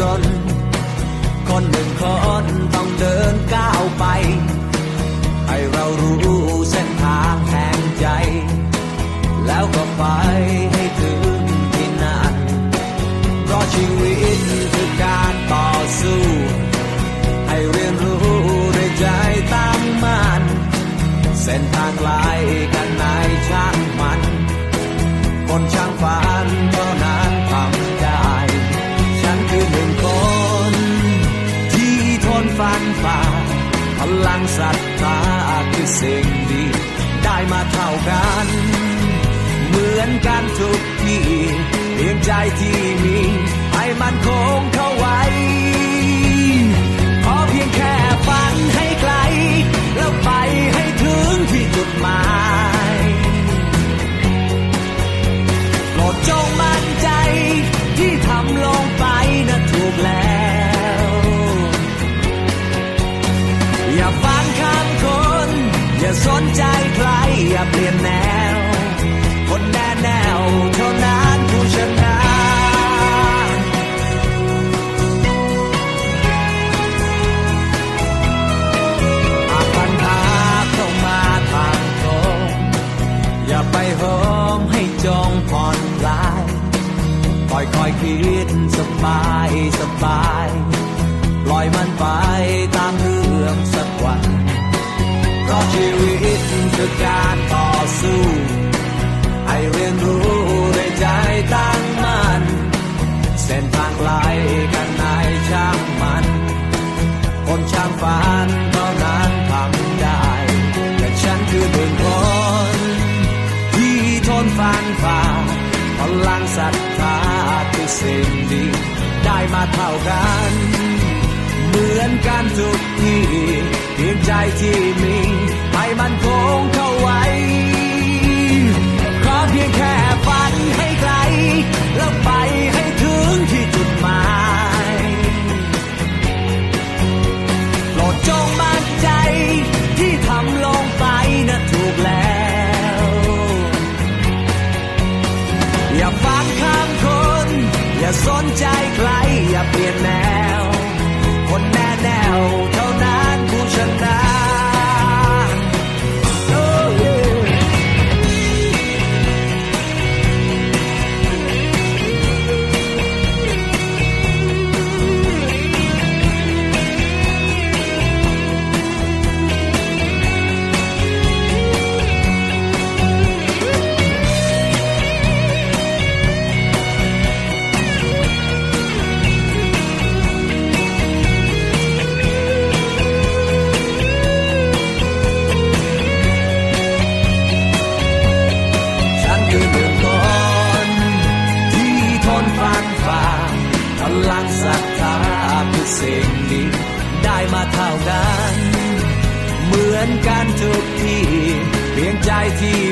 รน คนหนึ่งคนต้องเดินก้าวไป ให้เรารู้เส้นทางแห่งใจ แล้วก็ไปให้ถึงที่นั่นเพราะชีวิตคือการต่อสู้ ให้เรียนรู้ด้วยใจตั้งมั่นเส้นทางไกล สิ่งดี ได้มาเท่ากัน เหมือนกันทุกทีเพียงใจที่มีให้มันคงเข้าไว้ขอเพียงแค่ฝันให้ไกล แล้วไปให้ถึงที่จุดหมายโปรดจงมั่นใจที่ทำลงไปนั้นถูกแล้ว อย่าฟังคำคน อย่าสนใจใครอย่าเปลี่ยนแนว คนแน่แนวเท่านั้นผู้ชนะหากปัญหาเข้ามาทางตรงอย่าไปโหมให้จงผ่อนคลายค่อยค่อยคิดสบายสบาย ปล่อยมันไปตามเรื่องสัก คือการต่อสู้ให้เรียนรู้ด้วยใจตั้งมั่นเส้นทางไกลกันไหนช่างมันคนช่างฝันเท่านั้นทำได้ แต่ฉันคือหนึ่งคนที่ทนฟันฝ่าพลังศรัทธาคือสิ่งดีได้มาเท่ากันเหมือนกันทุกที่เพียงใจที่มี มันคงเข้าไว้ ขอเพียงแค่ฝันให้ไกล แล้วไปให้ถึงที่จุดหมายโปรดจงมั่นใจที่ทำลงไปนะถูกแล้ว อย่าฟังคำคน อย่าสนใจใคร อย่าเปลี่ยนแนว คนแน่แนว อนกันทุกทีเพียงใจที่มี